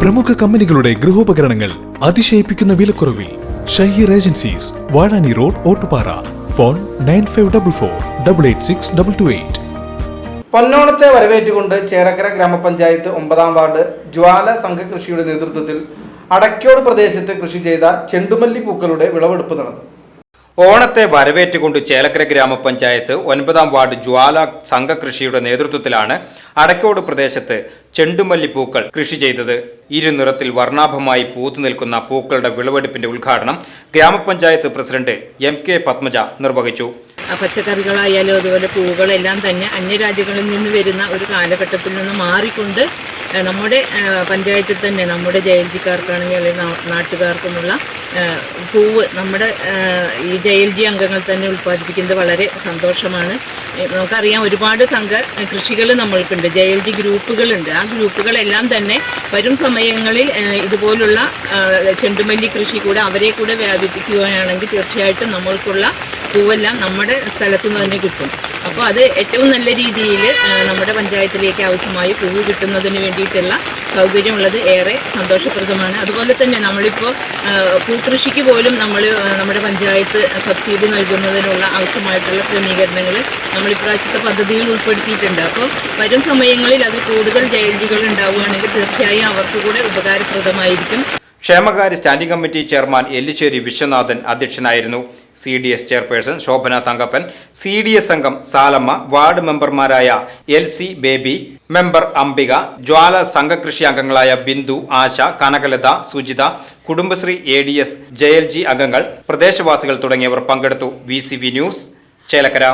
പ്രമുഖ കമ്പനികളുടെ ഗൃഹോപകരണങ്ങൾ അതിശയിപ്പിക്കുന്ന വിലക്കുറവിൽ Shaheer agencies Vazhani road Ottupara. Phone nine five double four double eight six double two eight. പൊന്നോണത്തെ വരവേറ്റുകൊണ്ട് ചേരക്കര ഗ്രാമപഞ്ചായത്ത് ഒമ്പതാം വാർഡ് ജ്വാല സംഘകൃഷിയുടെ നേതൃത്വത്തിൽ അടക്കോട് പ്രദേശത്ത് കൃഷി ചെയ്ത ചെണ്ടുമല്ലി പൂക്കളുടെ വിളവെടുപ്പ് നടന്നു. ഓണത്തെ വരവേറ്റുകൊണ്ട് ചേലക്കര ഗ്രാമപഞ്ചായത്ത് ഒൻപതാം വാർഡ് ജ്വാല സംഘകൃഷിയുടെ നേതൃത്വത്തിലാണ് അടക്കോട് പ്രദേശത്ത് ചെണ്ടുമല്ലിപ്പൂക്കൾ കൃഷി ചെയ്തത്. ഇരുനിറത്തിൽ വർണാഭമായി പൂത്തു നിൽക്കുന്ന പൂക്കളുടെ വിളവെടുപ്പിന്റെ ഉദ്ഘാടനം ഗ്രാമപഞ്ചായത്ത് പ്രസിഡന്റ് എം കെ പത്മജ നിർവഹിച്ചു. പച്ചക്കറികളായാലും അതുപോലെ പൂക്കളെല്ലാം തന്നെ അന്യരാജ്യങ്ങളിൽ നിന്ന് വരുന്ന ഒരു കാലഘട്ടത്തിൽ നിന്ന് മാറിക്കൊണ്ട് നമ്മുടെ പഞ്ചായത്തിൽ തന്നെ നമ്മുടെ ജയന്തിക്കാർക്കാണെങ്കിൽ നാട്ടുകാർക്കുമുള്ള പൂവ് നമ്മുടെ ഈ ജെ എൽ ജി അംഗങ്ങൾ തന്നെ ഉൽപ്പാദിപ്പിക്കുന്നത് വളരെ സന്തോഷമാണ്. നമുക്കറിയാം ഒരുപാട് സംഘ കൃഷികൾ നമ്മൾക്കുണ്ട്. ജെ എൽ ജി ഗ്രൂപ്പുകളുണ്ട്. ആ ഗ്രൂപ്പുകളെല്ലാം തന്നെ വരും സമയങ്ങളിൽ ഇതുപോലുള്ള ചെണ്ടുമല്ലി കൃഷി കൂടെ അവരെ കൂടെ വ്യാപിപ്പിക്കുകയാണെങ്കിൽ തീർച്ചയായിട്ടും നമ്മൾക്കുള്ള പൂവെല്ലാം നമ്മുടെ സ്ഥലത്തു നിന്ന് തന്നെ കിട്ടും. അപ്പോൾ അത് ഏറ്റവും നല്ല രീതിയിൽ നമ്മുടെ പഞ്ചായത്തിലേക്ക് ആവശ്യമായി പൂവ് കിട്ടുന്നതിന് വേണ്ടിയിട്ടുള്ള സൗകര്യമുള്ളത് ഏറെ സന്തോഷപ്രദമാണ്. അതുപോലെ തന്നെ നമ്മളിപ്പോൾ പൂക്കൃഷിക്ക് പോലും നമ്മൾ നമ്മുടെ പഞ്ചായത്ത് സബ്സിഡി നൽകുന്നതിനുള്ള ആവശ്യമായിട്ടുള്ള ക്രമീകരണങ്ങൾ നമ്മൾ ഇപ്രാവശ്യത്തെ പദ്ധതിയിൽ ഉൾപ്പെടുത്തിയിട്ടുണ്ട്. അപ്പോൾ വരും സമയങ്ങളിൽ അത് കൂടുതൽ ജയന്തികൾ ഉണ്ടാവുകയാണെങ്കിൽ തീർച്ചയായും അവർക്ക് കൂടെ ഉപകാരപ്രദമായിരിക്കും. ക്ഷേമകാര്യ standing committee chairman Ellissery Viswanathan അധ്യക്ഷനായിരുന്നു. C D S chairperson Shobhana Thankappan C D S അംഗം സാലമ്മ വാർഡ് മെമ്പർമാരായ L C Baby member Ambika Jwala സംഘകൃഷി അംഗങ്ങളായ Bindu Asha Kanakalatha Sujitha Kudumbashree A D S J G അംഗങ്ങൾ പ്രദേശവാസികൾ തുടങ്ങിയവർ പങ്കെടുത്തു. V C V news Chelakkara.